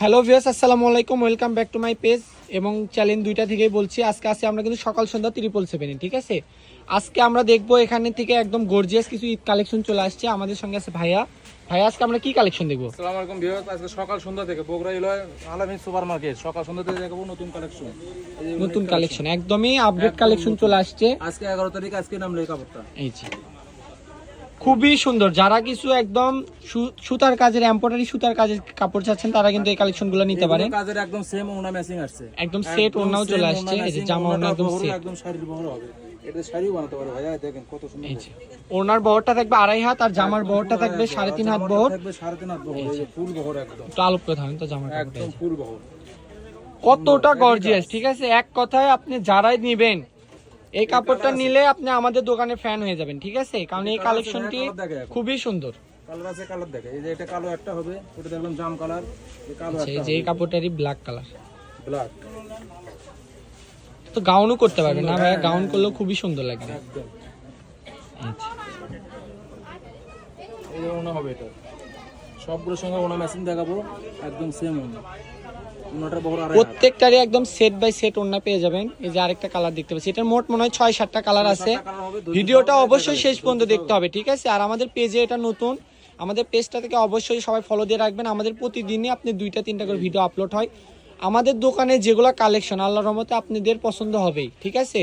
Hello viewers আসসালামু আলাইকুম welcome back to my page. এবং চ্যালেঞ্জ দুইটা থেকেই বলছি আজকে আসে আমরা কিন্তু সকাল সন্ধ্যা ত্রিপল সেভেনে ঠিক আছে? আজকে আমরা দেখব এখানে থেকে একদম গর্জিয়াস কিছু ঈদ কালেকশন চলে আসছে আমাদের সঙ্গে আছে ভাইয়া। ভাইয়া আজকে আমরা কি কালেকশন দেখব? আসসালামু আলাইকুম ভিউয়ার্স আজকে সকাল সন্ধ্যা থেকে বগুড়া এলো আলামিন সুপার মার্কেট সকাল সন্ধ্যা থেকে দেখাবো নতুন কালেকশন নতুন কালেকশন একদমই আপডেট কালেকশন চলে আসছে। আজকে এগারো তারিখ আজকে নামলো এই কাপড়টা এই খুবই সুন্দর। যারা কিছু একদম সুতার কাজের এম্পোটারি সুতার কাজের কাপড় চাচ্ছেন তারা কিন্তু এই কালেকশনগুলো নিতে পারে কাজের একদম সেম ওনা ম্যাচিং আসছে। একদম সেট same চলে আসছে। এই যে জামা ওড়নাটা একদম সেট একদম শাড়ির বহর হবে। এটা শাড়িও বানাতে পারে ভাইয়া দেখেন কত সুন্দর। এই ওড়নার বহরটা থাকবে আড়াই হাত আর জামার বহরটা থাকবে সাড়ে তিন হাত বহর। থাকবে সাড়ে তিন হাত বহর ফুল বহর একদম। একটু আলোক করে তো জামার একদম ফুল বহর। কতটা গর্জিয়াস ঠিক আছে? এক কথায় আপনি যারাই নেবেন এই কাপড়টা নিলে আপনি আমাদের দোকানে ফ্যান হয়ে যাবেন ঠিক আছে? কারণ এই কালেকশনটি এখন। খুবই সুন্দর। কালার আছে কালার দেখে। এই যে এটা কালো একটা হবে ওটা দেখলাম জাম কালার। এই কালো আচ্ছা, একটা যে এই কাপড়টারই ব্ল্যাক কালার ব্ল্যাক তো গাউনও করতে পারবেন না ভাইয়া। গাউন করলেও খুবই সুন্দর লাগবে। একদম। আচ্ছা। এই ওনা হবে এটা। সবগুলোর সঙ্গে ওনা মেশিন দেখাবো একদম সেম ওনা। প্রত্যেকটারই একদম সেট বাই সেট ওড়না পেয়ে যাবেন। এই যে আরেকটা কালার দেখতে পাচ্ছি। এটার মোট মনে হয় ছয় সাতটা কালার আছে। ভিডিওটা অবশ্যই শেষ পর্যন্ত দেখতে হবে। ঠিক আছে? আর আমাদের পেজে এটা নতুন। আমাদের পেজটা থেকে অবশ্যই সবাই ফলো দিয়ে রাখবেন। আমাদের প্রতিদিনই আপনি দুইটা তিনটা করে ভিডিও আপলোড হয়। আমাদের দোকানে যেগুলো কালেকশন আল্লাহর রহমতে আপনাদের পছন্দ হবেই ঠিক আছে?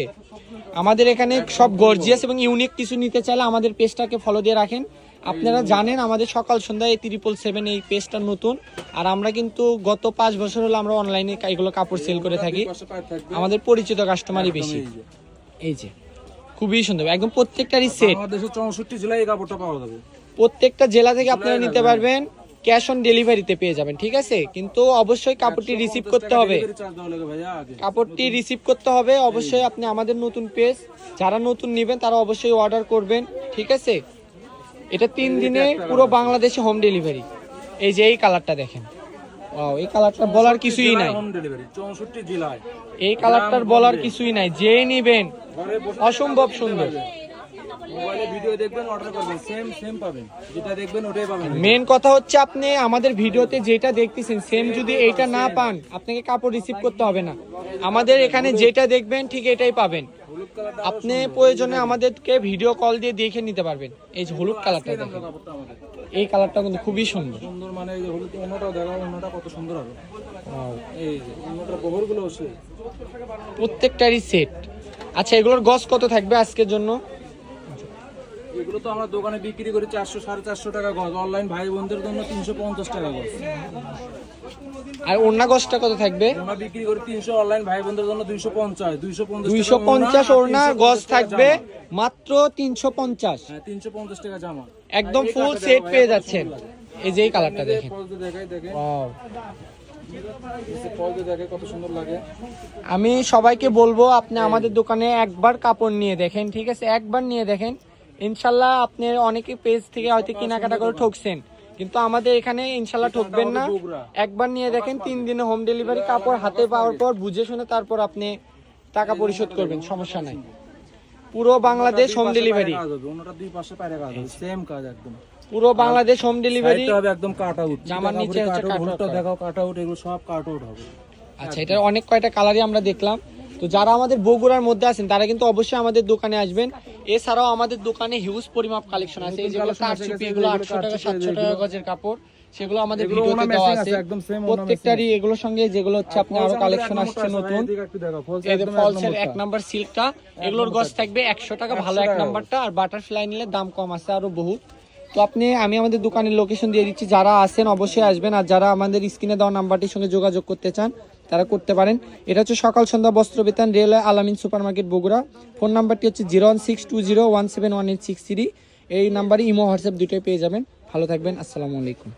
আমাদের এখানে সব গর্জিয়াস এবং ইউনিক কিছু নিতে চাইলে আমাদের পেজটাকে ফলো দিয়ে রাখেন। আপনারা জানেন আমাদের সকাল সন্ধ্যায় এই ত্রিপল সেভেন এই পেজটা নতুন আর আমরা কিন্তু গত পাঁচ বছর হলো আমরা অনলাইনে এগুলো কাপড় সেল করে থাকি। আমাদের পরিচিত কাস্টমারই বেশি। এই যে। খুবই সুন্দর। একদম প্রত্যেকটারই সেট বাংলাদেশের চৌষট্টি জেলায় এই কাপড়টা পাওয়া যাবে। প্রত্যেকটা জেলা থেকে আপনারা নিতে পারবেন ক্যাশ অন ডেলিভারিতে পেয়ে যাবেন ঠিক আছে? কিন্তু অবশ্যই কাপড়টি রিসিভ করতে হবে। কাপড়টি রিসিভ করতে হবে। অবশ্যই আপনি আমাদের নতুন পেজ যারা নতুন নেবেন তারা অবশ্যই অর্ডার করবেন ঠিক আছে? এটা তিন দিনে পুরো বাংলাদেশে হোম ডেলিভারি এই যে এই কালারটা দেখেন। ওয়াও এই কালারটা বলার কিছুই নাই। হোম ডেলিভারি চৌষট্টি জেলায়। এই কালারটার বলার কিছুই নাই। যে নিবেন অসম্ভব সুন্দর। মেন কথা হচ্ছে আপনি আমাদের ভিডিওতে যেটা দেখতেছেন সেম যদি এইটা না পান আপনাকে কাপড় রিসিভ করতে হবে না। আমাদের এখানে যেটা দেখবেন ঠিক এটাই পাবেন। আপনি প্রয়োজনে আমাদেরকে ভিডিও কল দিয়ে দেখে নিতে পারবেন। এই যে হলুদ কালারটা দেখেন। এই কালারটা কিন্তু খুবই সুন্দর। সুন্দর মানে এই যে হলুদ অন্যটাও দেখাও অন্যটা কত সুন্দর হবে। এই যে অন্যটার গোবরগুলো আছে প্রত্যেকটারই সেট আচ্ছা এগুলোর গস কত থাকবে আজকের জন্য? এগুলো তো আমরা দোকানে বিক্রি করি চারশো সাড়ে চারশো টাকা গজ। অনলাইন ভাই বোনদের জন্য তিনশো পঞ্চাশ টাকা গজ। আর অন্য গজটা কত থাকবে? আমরা বিক্রি করি তিনশো অনলাইন ভাই বোনদের জন্য দুইশো পঞ্চাশ দুইশো পঞ্চাশ দুইশো পঞ্চাশ ওড়নার গজ থাকবে মাত্র তিনশো পঞ্চাশ। হ্যাঁ তিনশো পঞ্চাশ টাকা জামা। একদম ফুল সেট পেয়ে যাচ্ছেন। এই যে কালারটা দেখেন। আমি সবাইকে বলব আপনি আমাদের দোকানে একবার কাপড় নিয়ে দেখেন ঠিক আছে? একবার নিয়ে দেখেন। ইনশাল্লাহ আপনি অনেকে পেজ থেকে হয়তো কেনাকাটা করে ঠকছেন। কিন্তু আমাদের এখানে ইনশাল্লাহ ঠকবেন না। একবার নিয়ে দেখেন তিন দিনে হোম ডেলিভারি কাপড় হাতে পাওয়ার পর বুঝে শুনে তারপর আপনি টাকা পরিশোধ করবেন সমস্যা নাই। পুরো বাংলাদেশ হোম ডেলিভারি কাজ হবে অন্যটা দুই পাশে পায়রা কাজ সেম কাজ একদম পুরো বাংলাদেশ হোম ডেলিভারি হবে একদম কাট আউট জামার নিচে হচ্ছে হলুদটা দেখাও কাট আউট এগুলো সব কাট আউট হবে। আচ্ছা এটার অনেক কয়টা কালারই আমরা দেখলাম। তো যারা আমাদের বগুড়ার মধ্যে আছেন তারা কিন্তু অবশ্যই আমাদের দোকানে আসবেন। এছাড়াও আমাদের দোকানে হিউজ পরিমাপ কালেকশন আছে। এই যেগুলো কারচুপি এগুলো এগুলো আটশো টাকা সাতশো টাকা গজের কাপড় সেগুলো আমাদের ভিডিওতে দেওয়া আছে। প্রত্যেকটারই এগুলোর সঙ্গে যেগুলো হচ্ছে আপনার আরও কালেকশন আসছে নতুন। একটু এই যে ফলসের এক নাম্বার সিল্কটা এগুলোর গজ থাকবে একশো টাকা ভালো এক নাম্বারটা আর বাটারফ্লাই নিলে দাম কম আছে আরও বহুত। তো আপনি আমি আমাদের দোকানের লোকেশন দিয়ে দিচ্ছি যারা আসেন অবশ্যই আসবেন আর যারা আমাদের স্ক্রিনে দেওয়া নাম্বারটির সঙ্গে যোগাযোগ করতে চান তারা করতে পারেন। এটা হচ্ছে সকাল সন্ধ্যা বস্ত্র বেতন রেলওয়ে আলামিন সুপার মার্কেট বগুড়া। ফোন নাম্বারটি হচ্ছে zero one six two zero one seven one eight six three. এই নাম্বারে ইমো, হোয়াটসঅ্যাপ দুটোই পেয়ে যাবেন। ভালো থাকবেন, আসসালামু আলাইকুম।